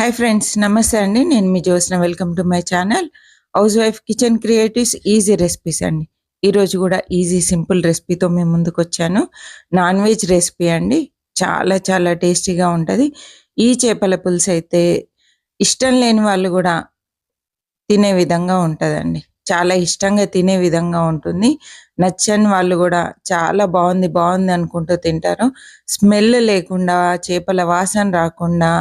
Hi friends నమస్తే అండి. నేను మీ Josina welcome to my channel housewife kitchen creatives easy recipes అండి ఈరోజు కూడా ఈజీ సింపుల్ రెసిపీతో మేము ముందుకు వచ్చాను నాన్ వెజ్ రెసిపీ అండి. చాలా చాలా టేస్టీగా ఉంటుంది. ఈ చేపల పులుసు అయితే ఇష్టం లేని వాళ్ళు కూడా తినే విధంగా ఉంటుందండి. చాలా ఇష్టంగా తినే విధంగా ఉంటుంది. నచ్చని వాళ్ళు కూడా చాలా బాగుంది బాగుంది అనుకుంటూ తింటారు. స్మెల్ లేకుండా చేపల వాసన రాకుండా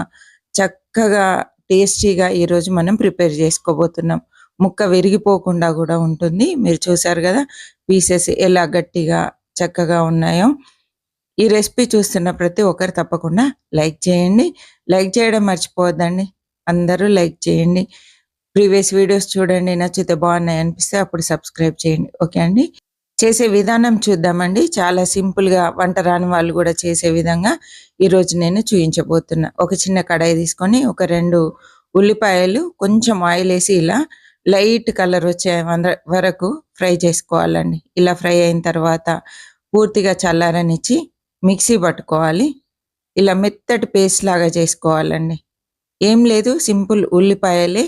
చక్కగా టేస్టీగా ఈరోజు మనం ప్రిపేర్ చేసుకోబోతున్నాం. ముక్క విరిగిపోకుండా కూడా ఉంటుంది. మీరు చూసారు కదా పీసెస్ ఎలా గట్టిగా చక్కగా ఉన్నాయో. ఈ రెసిపీ చూస్తున్న ప్రతి ఒక్కరు తప్పకుండా లైక్ చేయండి. లైక్ చేయడం మర్చిపోవద్దండి. అందరూ లైక్ చేయండి. ప్రీవియస్ వీడియోస్ చూడండి. నచ్చితే బాగున్నాయి అనిపిస్తే అప్పుడు సబ్స్క్రైబ్ చేయండి. ఓకే అండి. చేసే విధానం చూద్దామండి. చాలా సింపుల్గా వంట రాని వాళ్ళు కూడా చేసే విధంగా ఈరోజు నేను చూయించబోతున్నా. ఒక చిన్న కడాయి తీసుకొని ఒక రెండు ఉల్లిపాయలు కొంచెం ఆయిల్ వేసి ఇలా లైట్ కలర్ వచ్చే వరకు ఫ్రై చేసుకోవాలండి. ఇలా ఫ్రై అయిన తర్వాత పూర్తిగా చల్లారనిచ్చి మిక్సీ పట్టుకోవాలి. ఇలా మెత్తటి పేస్ట్ లాగా చేసుకోవాలండి. ఏం లేదు సింపుల్ ఉల్లిపాయలే.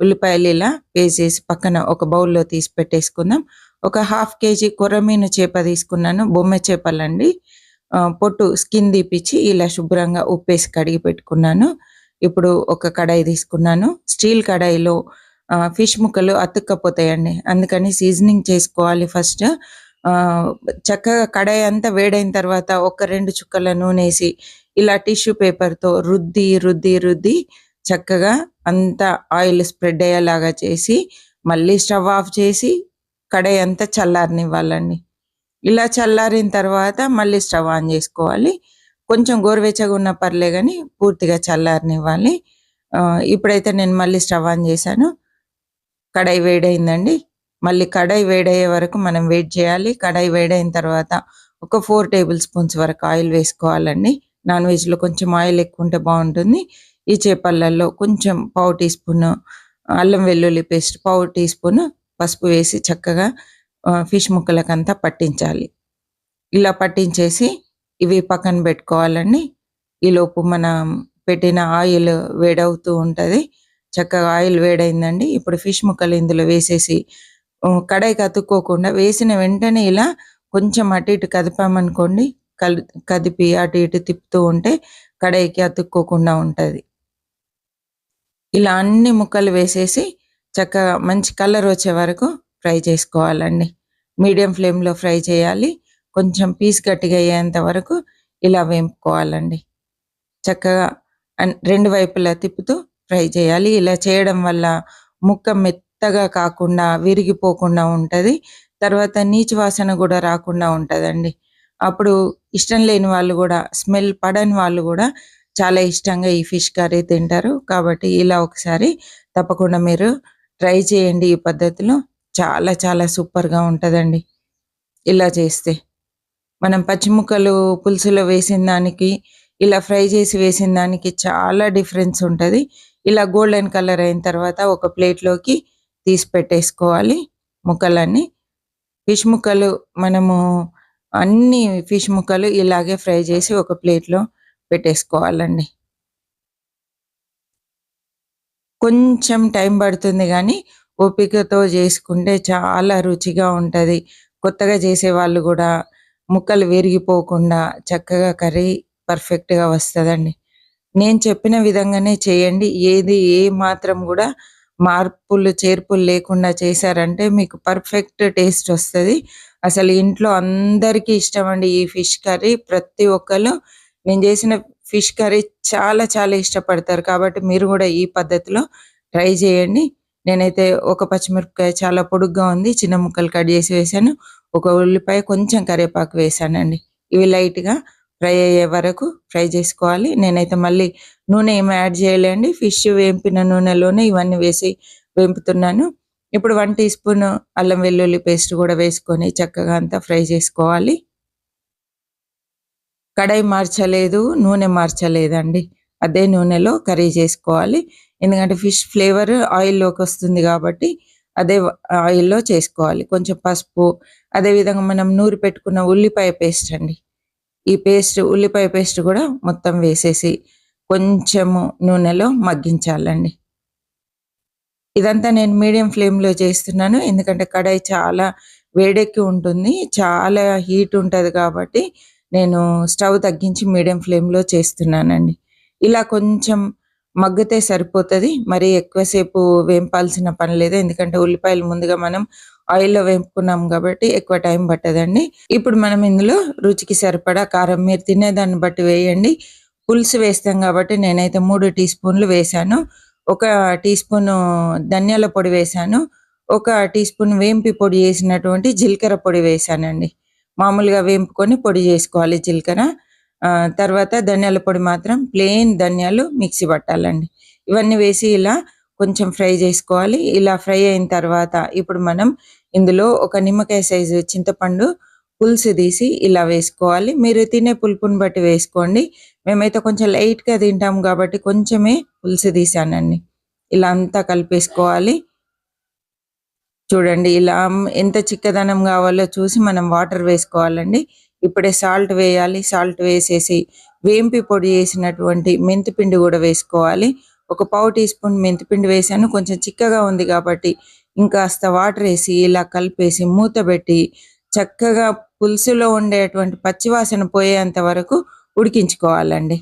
ఉల్లిపాయలు ఇలా వేసేసి పక్కన ఒక బౌల్లో తీసి పెట్టేసుకుందాం. ఒక హాఫ్ కేజీ కొరమీను చేప తీసుకున్నాను బొమ్మ చేపలండి. పొట్టు స్కిన్ తీపిచ్చి ఇలా శుభ్రంగా ఉప్పేసి కడిగి పెట్టుకున్నాను. ఇప్పుడు ఒక కడాయి తీసుకున్నాను. స్టీల్ కడాయిలో ఫిష్ ముక్కలు అతుక్కపోతాయండి. అందుకని సీజనింగ్ చేసుకోవాలి ఫస్ట్. చక్కగా కడాయి అంతా వేడైన తర్వాత ఒక రెండు చుక్కల నూనె వేసి ఇలా టిష్యూ పేపర్తో రుద్ది రుద్ది రుద్ది చక్కగా అంతా ఆయిల్ స్ప్రెడ్ అయ్యేలాగా చేసి మళ్ళీ స్టవ్ ఆఫ్ చేసి కడాయి అంతా చల్లారనివ్వాలండి. ఇలా చల్లారిన తర్వాత మళ్ళీ స్టవ్ ఆన్ చేసుకోవాలి. కొంచెం గోరువెచ్చగా ఉన్న పర్లే కానీ పూర్తిగా చల్లారనివ్వాలి. ఇప్పుడైతే నేను మళ్ళీ స్టవ్ ఆన్ చేశాను. కడాయి వేడైందండి. మళ్ళీ కడాయి వేడయ్యే వరకు మనం వెయిట్ చేయాలి. కడాయి వేడైన తర్వాత ఒక ఫోర్ టేబుల్ స్పూన్స్ వరకు ఆయిల్ వేసుకోవాలండి. నాన్ వెజ్లో కొంచెం ఆయిల్ ఎక్కువ ఉంటే బాగుంటుంది. ఈ చేపలలో కొంచెం పావు టీ స్పూన్ అల్లం వెల్లుల్లి పేస్ట్ పావు టీ స్పూన్ పసుపు వేసి చక్కగా ఫిష్ ముక్కలకంతా పట్టించాలి. ఇలా పట్టించేసి ఇవి పక్కన పెట్టుకోవాలండి. ఈలోపు మనం పెట్టిన ఆయిల్ వేడవుతూ ఉంటుంది. చక్కగా ఆయిల్ వేడైందండి. ఇప్పుడు ఫిష్ ముక్కలు ఇందులో వేసేసి కడాయికి అతుక్కోకుండా వేసిన వెంటనే ఇలా కొంచెం అటు ఇటు కదిపామనుకోండి కలి కదిపి అటు ఇటు తిప్పుతూ ఉంటే కడాయికి అతుక్కోకుండా ఉంటుంది. ఇలా అన్ని ముక్కలు వేసేసి చక్కగా మంచి కలర్ వచ్చే వరకు ఫ్రై చేసుకోవాలండి. మీడియం ఫ్లేమ్లో ఫ్రై చేయాలి. కొంచెం పీస్ గట్టిగా అయ్యేంత వరకు ఇలా వేపుకోవాలండి. చక్కగా రెండు వైపులా తిప్పుతూ ఫ్రై చేయాలి. ఇలా చేయడం వల్ల ముక్క మెత్తగా కాకుండా విరిగిపోకుండా ఉంటుంది. తర్వాత నీచు వాసన కూడా రాకుండా ఉంటుందండి. అప్పుడు ఇష్టం లేని వాళ్ళు కూడా స్మెల్ పడని వాళ్ళు కూడా చాలా ఇష్టంగా ఈ ఫిష్ కర్రీ తింటారు. కాబట్టి ఇలా ఒకసారి తప్పకుండా మీరు ట్రై చేయండి ఈ పద్ధతిలో. చాలా చాలా సూపర్గా ఉంటుందండి. ఇలా చేస్తే. మనం పచ్చిముక్కలు పులుసులో వేసిన దానికి ఇలా ఫ్రై చేసి వేసిన దానికి చాలా డిఫరెన్స్ ఉంటుంది. ఇలా గోల్డెన్ కలర్ అయిన తర్వాత ఒక ప్లేట్లోకి తీసి పెట్టేసుకోవాలి ముక్కలన్నీ. ఫిష్ ముక్కలు మనము అన్ని ఫిష్ ముక్కలు ఇలాగే ఫ్రై చేసి ఒక ప్లేట్లో పెట్టేసుకోవాలండి. కొంచెం టైం పడుతుంది కానీ ఓపికతో చేసుకుంటే చాలా రుచిగా ఉంటుంది. కొత్తగా చేసే వాళ్ళు కూడా ముక్కలు విరిగిపోకుండా చక్కగా కర్రీ పర్ఫెక్ట్గా వస్తుందండి. నేను చెప్పిన విధంగానే చేయండి. ఏది ఏ మాత్రం కూడా మార్పులు చేర్పులు లేకుండా చేశారంటే మీకు పర్ఫెక్ట్ టేస్ట్ వస్తుంది. అసలు ఇంట్లో అందరికీ ఇష్టం అండి ఈ ఫిష్ కర్రీ. ప్రతి ఒక్కరు నేను చేసిన ఫిష్ కర్రీ చాలా చాలా ఇష్టపడతారు. కాబట్టి మీరు కూడా ఈ పద్ధతిలో ట్రై చేయండి. నేనైతే ఒక పచ్చిమిరపకాయ చాలా పొడుగ్గా ఉంది. చిన్న ముక్కలు కట్ చేసి వేసాను. ఒక ఉల్లిపాయ కొంచెం కరివేపాకు వేసానండి. ఇవి లైట్గా ఫ్రై అయ్యే వరకు ఫ్రై చేసుకోవాలి. నేనైతే మళ్ళీ నూనె ఏమి యాడ్ చేయలేండి. ఫిష్ వేంపిన నూనెలోనే ఇవన్నీ వేసి వేంపుతున్నాను. ఇప్పుడు వన్ టీ స్పూన్ అల్లం వెల్లుల్లి పేస్ట్ కూడా వేసుకొని చక్కగా అంతా ఫ్రై చేసుకోవాలి. కడాయి మార్చలేదు నూనె మార్చలేదండి. అదే నూనెలో కర్రీ చేసుకోవాలి. ఎందుకంటే ఫిష్ ఫ్లేవర్ ఆయిల్లోకి వస్తుంది కాబట్టి అదే ఆయిల్లో చేసుకోవాలి. కొంచెం పసుపు అదేవిధంగా మనం నూరి పెట్టుకున్న ఉల్లిపాయ పేస్ట్ అండి. ఈ పేస్ట్ ఉల్లిపాయ పేస్ట్ కూడా మొత్తం వేసేసి కొంచెము నూనెలో మగ్గించాలండి. ఇదంతా నేను మీడియం ఫ్లేమ్లో చేస్తున్నాను. ఎందుకంటే కడాయి చాలా వేడెక్కి ఉంటుంది. చాలా హీట్ ఉంటుంది కాబట్టి నేను స్టవ్ తగ్గించి మీడియం ఫ్లేమ్లో చేస్తున్నానండి. ఇలా కొంచెం మగ్గితే సరిపోతుంది. మరి ఎక్కువసేపు వేంపాల్సిన పని లేదు. ఎందుకంటే ఉల్లిపాయలు ముందుగా మనం ఆయిల్లో వేపుకున్నాం కాబట్టి ఎక్కువ టైం పట్టదండి. ఇప్పుడు మనం ఇందులో రుచికి సరిపడా కారం మీరు తినేదాన్ని బట్టి వేయండి. పులుసు వేస్తాం కాబట్టి నేనైతే మూడు టీ స్పూన్లు వేశాను. ఒక టీ స్పూన్ ధనియాల పొడి వేశాను. ఒక టీ స్పూన్ వేంపి పొడి వేసినటువంటి జీలకర్ర పొడి వేశానండి. మామూలుగా వేంపుకొని పొడి చేసుకోవాలి జీలకర్ర. తర్వాత ధనియాల పొడి మాత్రం ప్లెయిన్ ధనియాలు మిక్సీ పట్టాలండి. ఇవన్నీ వేసి ఇలా కొంచెం ఫ్రై చేసుకోవాలి. ఇలా ఫ్రై అయిన తర్వాత ఇప్పుడు మనం ఇందులో ఒక నిమ్మకాయ సైజు చింతపండు పులుసు తీసి ఇలా వేసుకోవాలి. మీరు తినే పులుపుని బట్టి వేసుకోండి. మేమైతే కొంచెం లైట్గా తింటాం కాబట్టి కొంచెమే పులుసు తీసానండి. ఇలా అంతా కలిపేసుకోవాలి. చూడండి ఇలా ఎంత చిక్కదనం కావాలో చూసి మనం వాటర్ వేసుకోవాలండి. ఇప్పుడే సాల్ట్ వేయాలి. సాల్ట్ వేసేసి వేంపి పొడి వేసినటువంటి మెంతిపిండి కూడా వేసుకోవాలి. ఒక పావు టీ స్పూన్ మెంతిపిండి వేసాను. కొంచెం చిక్కగా ఉంది కాబట్టి ఇంకాస్త వాటర్ వేసి ఇలా కలిపేసి మూత పెట్టి చక్కగా పులుసులో ఉండేటువంటి పచ్చివాసన పోయేంత వరకు ఉడికించుకోవాలండి.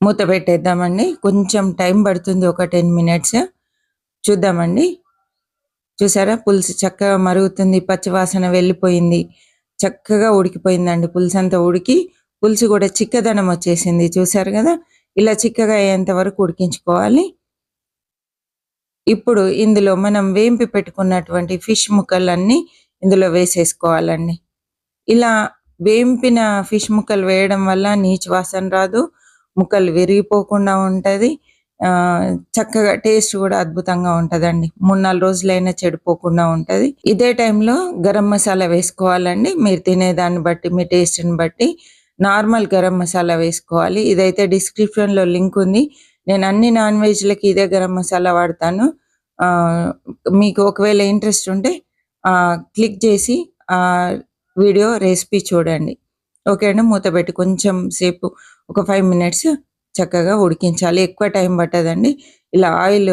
మూత పెట్టేద్దామండి. కొంచెం టైం పడుతుంది. ఒక టెన్ మినిట్స్. చూద్దామండి. చూసారా? పులుసు చక్కగా మరుగుతుంది పచ్చివాసన వెళ్ళిపోయింది. చక్కగా ఉడికిపోయిందండి పులుసు అంతా ఉడికి. పులుసు కూడా చిక్కదనం వచ్చేసింది చూసారు కదా? ఇలా చిక్కగా అయ్యేంత వరకు ఉడికించుకోవాలి. ఇప్పుడు ఇందులో మనం వేంపి పెట్టుకున్నటువంటి ఫిష్ ముక్కలన్నీ ఇందులో వేసేసుకోవాలండి. ఇలా వేంపిన ఫిష్ ముక్కలు వేయడం వల్ల నీచు వాసన రాదు ముక్కలు విరిగిపోకుండా ఉంటుంది. చక్కగా టేస్ట్ కూడా అద్భుతంగా ఉంటుందండి. మూడు నాలుగు రోజులైనా చెడిపోకుండా ఉంటుంది. ఇదే టైంలో గరం మసాలా వేసుకోవాలండి. మీరు తినేదాన్ని బట్టి మీ టేస్ట్ని బట్టి నార్మల్ గరం మసాలా వేసుకోవాలి. ఇదైతే డిస్క్రిప్షన్లో లింక్ ఉంది. నేను అన్ని నాన్ వెజ్లకి ఇదే గరం మసాలా వాడతాను. మీకు ఒకవేళ ఇంట్రెస్ట్ ఉంటే క్లిక్ చేసి వీడియో రెసిపీ చూడండి. ఓకే అండి? మూత పెట్టి కొంచెం సేపు ఒక ఫైవ్ మినిట్స్ చక్కగా ఉడికించాలి. ఎక్కువ టైం పట్టదండి. ఇలా ఆయిల్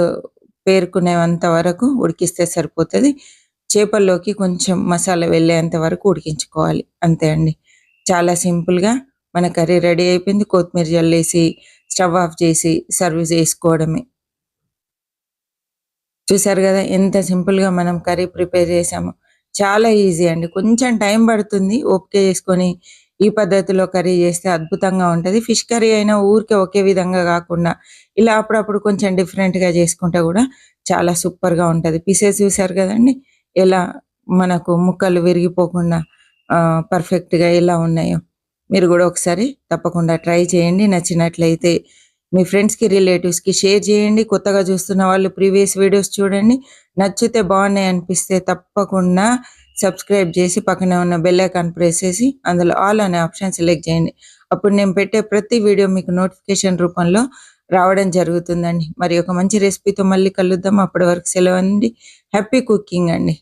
పేరుకునేంత వరకు ఉడికిస్తే సరిపోతుంది. చేపల్లోకి కొంచెం మసాలా వెళ్ళేంత వరకు ఉడికించుకోవాలి. అంతే అండి. చాలా సింపుల్గా మన కర్రీ రెడీ అయిపోయింది. కొత్తిమీర జల్లేసి స్టవ్ ఆఫ్ చేసి సర్వ్ చేసుకోవడమే. చూసారు కదా ఎంత సింపుల్గా మనం కర్రీ ప్రిపేర్ చేసాము. చాలా ఈజీ అండి. కొంచెం టైం పడుతుంది. ఓపిక చేసుకొని ఈ పద్ధతిలో కర్రీ చేస్తే అద్భుతంగా ఉంటుంది. ఫిష్ కర్రీ అయినా ఊరికే ఒకే విధంగా కాకుండా ఇలా అప్పుడప్పుడు కొంచెం డిఫరెంట్గా చేసుకుంటే కూడా చాలా సూపర్గా ఉంటుంది. పీసెస్ చూసారు కదండి? ఎలా మనకు ముక్కలు విరిగిపోకుండా పర్ఫెక్ట్గా ఎలా ఉన్నాయో. మీరు కూడా ఒకసారి తప్పకుండా ట్రై చేయండి. నచ్చినట్లయితే మీ ఫ్రెండ్స్కి రిలేటివ్స్కి షేర్ చేయండి. కొత్తగా చూస్తున్న వాళ్ళు ప్రీవియస్ వీడియోస్ చూడండి. నచ్చితే బాగున్నాయి అనిపిస్తే తప్పకుండా సబ్స్క్రైబ్ చేసి పక్కనే ఉన్న బెల్ ఐకాన్ ప్రెస్ చేసి అందులో ఆల్ అనే ఆప్షన్ సెలెక్ట్ చేయండి. అప్పుడు నేను పెట్టే ప్రతి వీడియో మీకు నోటిఫికేషన్ రూపంలో రావడం జరుగుతుందండి. మరి ఒక మంచి రెసిపీతో మళ్ళీ కలుద్దాం. అప్పటి వరకు సెలవు అండి. హ్యాపీ కుకింగ్ అండి.